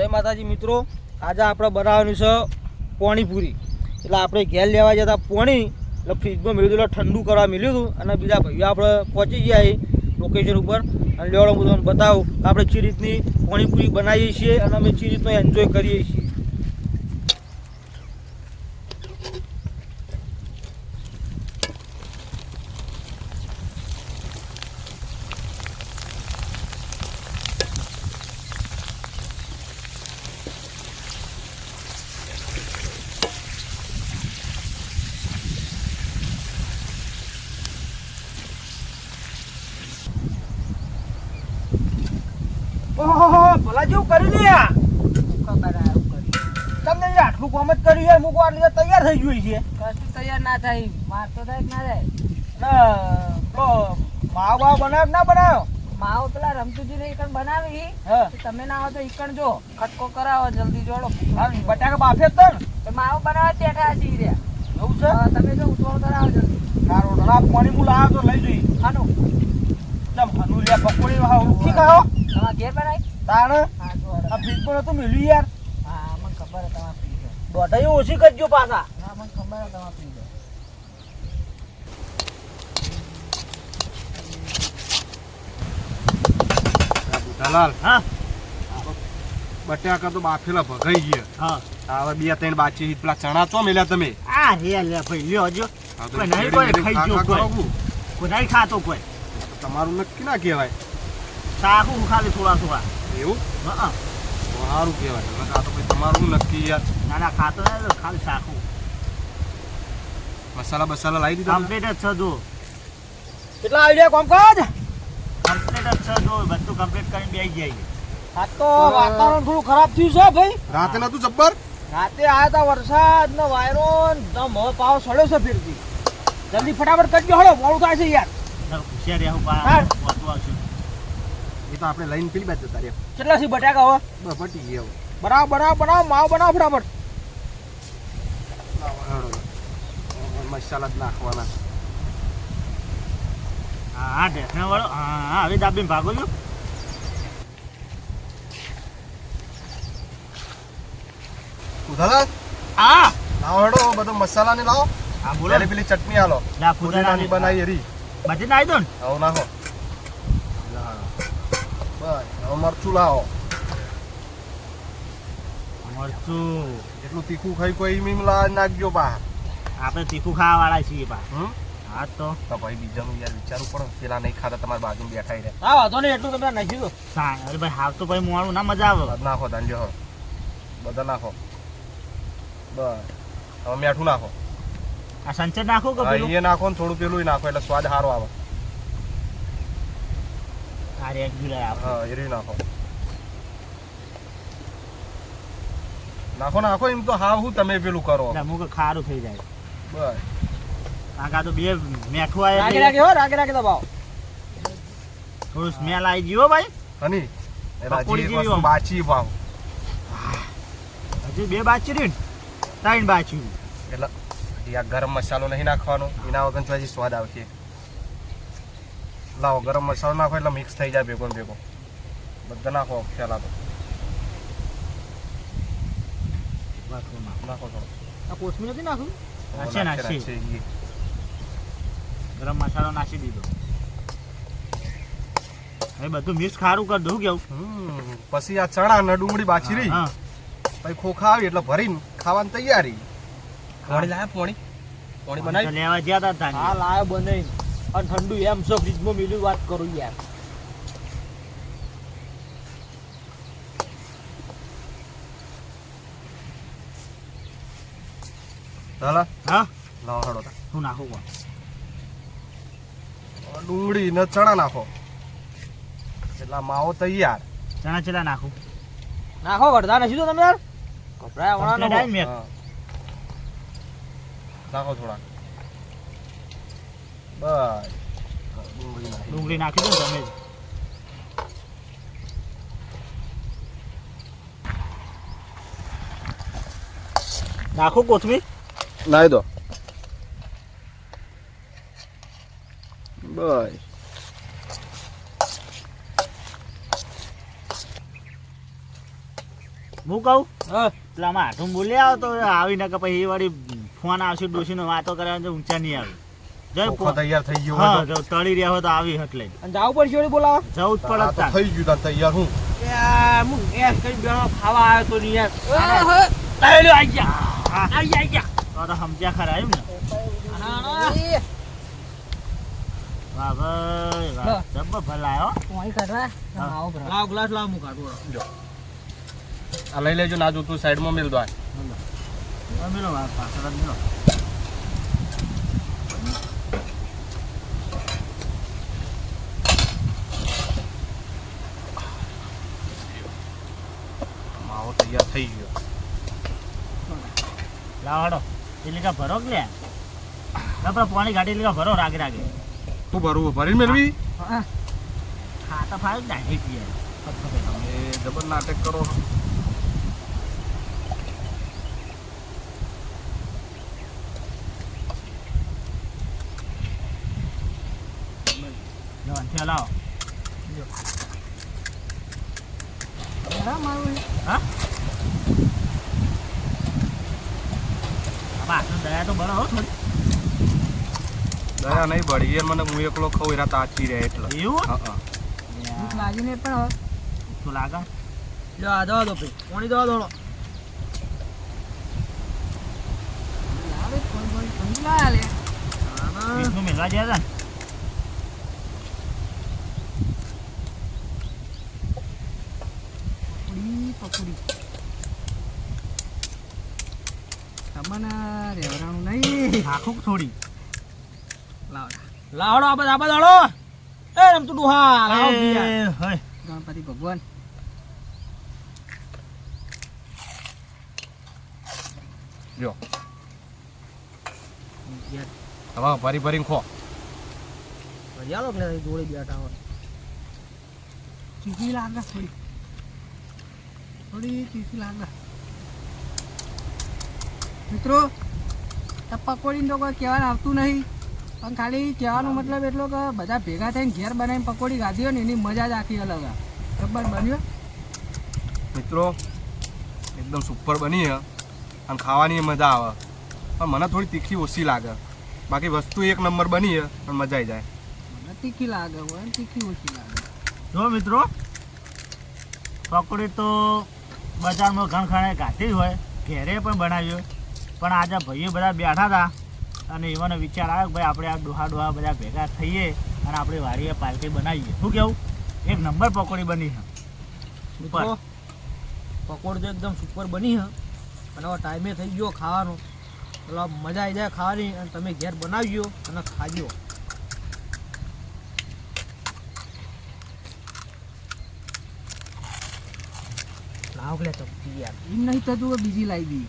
જય માતાજી મિત્રો. આજે આપણે બનાવવાનું છે પાણીપુરી. એટલે આપણે ઘેર લેવા જતા પાણી, એટલે ફ્રીજમાં મેળવ્યું એટલે ઠંડુ કરવા મેળ્યું હતું. અને બીજા ભાઈઓ આપણે પહોંચી ગયા એ લોકેશન ઉપર. અને લેવડો હું તમને બતાવું આપણે ચી રીતની પાણીપુરી બનાવીએ છીએ અને અમે ચી રીતનો એન્જોય કરીએ છીએ. ઓહો કરી લે ખબર તમને આટલું કોમ જ કર્યું છે મૂકવા એટલે તૈયાર થઈ ગયું છે. કશું તૈયાર ના થાય. માર તો થાય ના થાય? ના તો માવ બાવ બનાવ ના બનાવ? માવ પેલા રમતુજીને ઈકણ બનાવી. હા. તમે ના આવો તો ઈકણ જો ખટકો કરાવો જલ્દી જોડો. બટાકા બાફે જ તો ને માવો બનાવવા બેઠા છીએ રે. એવું છે? તમે જો ઉતવાળ કરાવો જલ્દી. સારું ડરા પાણી હું લાવ્યો તો લઈ જઈ આનું ચમ હનુરિયા પકોડી વાહ ઉઠી ગયો તમારા ઘેર બનાવી તાણ? આ ફ્રીજ પર નતું મેલ્યું યાર. હા મને ખબર હે તમારે પી દોઢાઈ ઓછી કરજો પાછા. હા મને ખબર હે તમારે પી દલાલ હા. બટાકા તો બાફેલા ભગાઈ ગયા. હા. હવે બે ત્રણ બાચી પેલા ચણા ચો મેલ્યા તમે? આ રે લે ભાઈ લ્યો જો. કોઈ નહીં કોઈ ખાઈ ગયો કોઈ. કોઈ નહીં ખાતો કોઈ તમારું નક્કી ના કહેવાય. સાકું ખાલી થોડા થોડા. એવું? હા. સારું કહેવાય. આ તો તમારું નક્કી યાર. ના ના ખાતો ના ખાલી શાખું મસાલા બસાલા લાવી દીધા કમ્પ્લીટ જ છે જો. કેટલા આઈડિયા કોમકાજ કમ્પ્લીટ જ છે જો. બધું કમ્પ્લીટ કરીને બેસી જાય આ તો વાતાવરણ થોડું ખરાબ થયું છે ભાઈ. રાતે નતું જબ્બર? રાતે આયા તા વરસાદ ને વાયરો ને દમ હવે પાવ સડ્યો છે ફીરથી. જલ્દી ફટાફટ કરજો હળો મોડું થાય છે યાર. હોશિયાર રહેવું હા. એ તો આપણે લઈને પેલી બાજુ જતા રહ્યા. કેટલા છે બટાકા હવે? બસ પટી ગયા હવે. બનાવ બનાવ બનાવ માવ બનાવ ફટાફટ. મસાલા જ નાખવાના. હા ઢેસણા વાળો. હા હવે દાબીને ભાગો હા. લાવો હેડો બધો મસાલા ને લાવો. હા બોલો. પેલી ચટણી આલો ના ફુદીનાની બનાવી હરી. બધી નાઈ દો ને. આવું નાખો. બસ મરચું લાવો? મરચું એટલું તીખું ખાઈ કોઈ મીમ લાવી નાખજો પા આપણે તીખું ખાવા વાળા છીએ પા હા તો. તો ભાઈ બીજાનું યાર વિચારવું પડે પેલા નહીં ખાતા તમારી બાજુ બેઠા રહે. હા વાંધો નહીં એટલું તમે નાખી દો. અરે ભાઈ હાવ તો ભાઈ મોડું ના મજા આવે. નાખો દાંજો બધા નાખો. બસ હવે મીઠું નાખો. આ સંચર નાખો કે પેલું? એ નાખો ને થોડું પેલું નાખો એટલે સ્વાદ સારો આવે. આ રેગ્યુલર હા એ નાખો નાખો નાખો એમ તો હા હું તમે પેલું કરો અમુક ખારું થઈ જાય બસ કારણ તો બે મેઠું આવે રાગે રાગે હો રાગે રાગે દબાવો થોડું સ્મેલ આવી ગયો ભાઈ હની આમ. બાચી ભાવ હજી બે બાચી રહ્યું ત્રણ બાચી એટલે આ ગરમ મસાલો નહીં નાખવાનો એના વગર તો હજી સ્વાદ આવશે લાવો ગરમ મસાલો નાખો એટલે મિક્સ થઈ જાય ભેગો ભેગો. બધા નાખો પેલા તો નાખો થોડો. કોથમીર નથી નાખું? નાખશે, નાખશે, નાખશે. નાખશે, ઈ. ગરમ મસાલો નાખી દીધો. હવે બધું મિક્સ ખારું કરી દઉં કેવું? હમ, પછી આ ચણા ને ડુંગળી બાછી રહી. પછી ખોખા આવી એટલે ભરીને ખાવાની તૈયારી. પોણી લાયા પોણી. પોણી બનાવી. લેવા ગયા હતા હા લાયો બનાવી. અને ઠંડુ એમ છો ફ્રીજમાં મિલી વાત કરું યાર. ચાલો હા? લાવો હળો તા. નાખું કોણ ડુંગળી ને ચણા નાખો. એટલા માવો તૈયાર. ચણા ચેલા નાખું. નાખો વડધા નથી તો તમે યાર. કપડા વણા નાખો થોડા બસ. ડુંગળી નાખી દો તમે નાખો કોથમીર. નાખી દો. બસ. હું કહું? હા. એટલે આમાં હાથું બોલી આવો તો આવીને કે પછી એ વાળી ફોન આવશે ડોશીનો વાતો કરવાની ઊંચા નહીં આવે. જય ચોખ્ખો તૈયાર થઈ ગયો હા જો તળી રહ્યા હોય તો આવી એટલે અને પડશે વળી બોલાવા? જવું જ પડે તો થઈ ગયું તાર તૈયાર હું? હું ગેસ કઈ બેનો ખાવા આવ્યો તો નહીં યાર આઈ લ્યો, ગયા. હા. આઈ ગયા, તો તો સમજ્યા ખરા એમ ને. વાહ ભાઈ વાહ. હા. જબ્બર ભલાયો લાવ ગ્લાસ લાવ હું કાઢું જો. આ લઈ લેજો ના જોતું સાઈડમાં મેલ દો આ. મેલો. પાછળ મેલો માવો તૈયાર થઈ ગયો લાવ એટલે કે ભરો કે આપણે પાણી ગાડી એટલે ભરો રાગે રાગે. શું ભરવું ભરીને મેળવી? હા. તો ફાવે ડાયરેક્ટ ડબલ નાટક કરો. જો હા? આમાં દયા તો બળો થોડી. દયા નહીં બળી એ મને હું એકલો ખાઉં એના તાચી રહે એટલે. એવું? હા હા. તો લાગે? લ્યો આ દવા દો ભાઈ. પાણી દવા દો બીજનું મેળવા ગયા હતા? ને આખું થોડી. લાવડો. આ બધા આ બધા લાવડો એ રમતું ડુહા લાવ. ગણપતિ ભગવાન. જો હવે ભરી ભરીને ખો. ભરિયાલો કે નહીં, જોડે બેઠા હોય ચીકી લાગે થોડી. થોડી ચીકી લાગે મિત્રો પકોડી પકોડીને તો કોઈ કહેવાનું આવતું નહીં. પણ ખાલી કહેવાનો મતલબ એટલો કે બધા ભેગા થઈને ઘેર બનાવીને પકોડી ખાધી હોય ને એની મજા જ આખી અલગ આ જબ્બર બન્યો મિત્રો એકદમ સુપર બની છે અને ખાવાની મજા આવે. પણ મને થોડી તીખી ઓછી લાગે. બાકી વસ્તુ એક નંબર બની છે પણ મજા આવી જાય. મને તીખી લાગે હોય તીખી ઓછી લાગે. જો મિત્રો પકોડી તો બજારમાં ઘણ ખાણે કાઢી હોય. ઘેરે પણ બનાવ્યો પણ આજે ભાઈઓ બધા બેઠા હતા અને એવાનો વિચાર આવ્યો કે ભાઈ આપણે આ ડોહા ડોહા બધા ભેગા થઈએ અને આપણે વાડીએ પાલકી બનાવીએ. શું કેવું? એક નંબર પકોડી બની છે. સુપર પકોડી તો એકદમ સુપર બની હ અને હવે ટાઈમે થઈ ગયો ખાવાનો. એટલે મજા આવી જાય ખાવાની અને તમે ઘેર બનાવજો અને ખાજો. લાવ લે તો યાર એમ નહીં થતું બીજી લાવી દી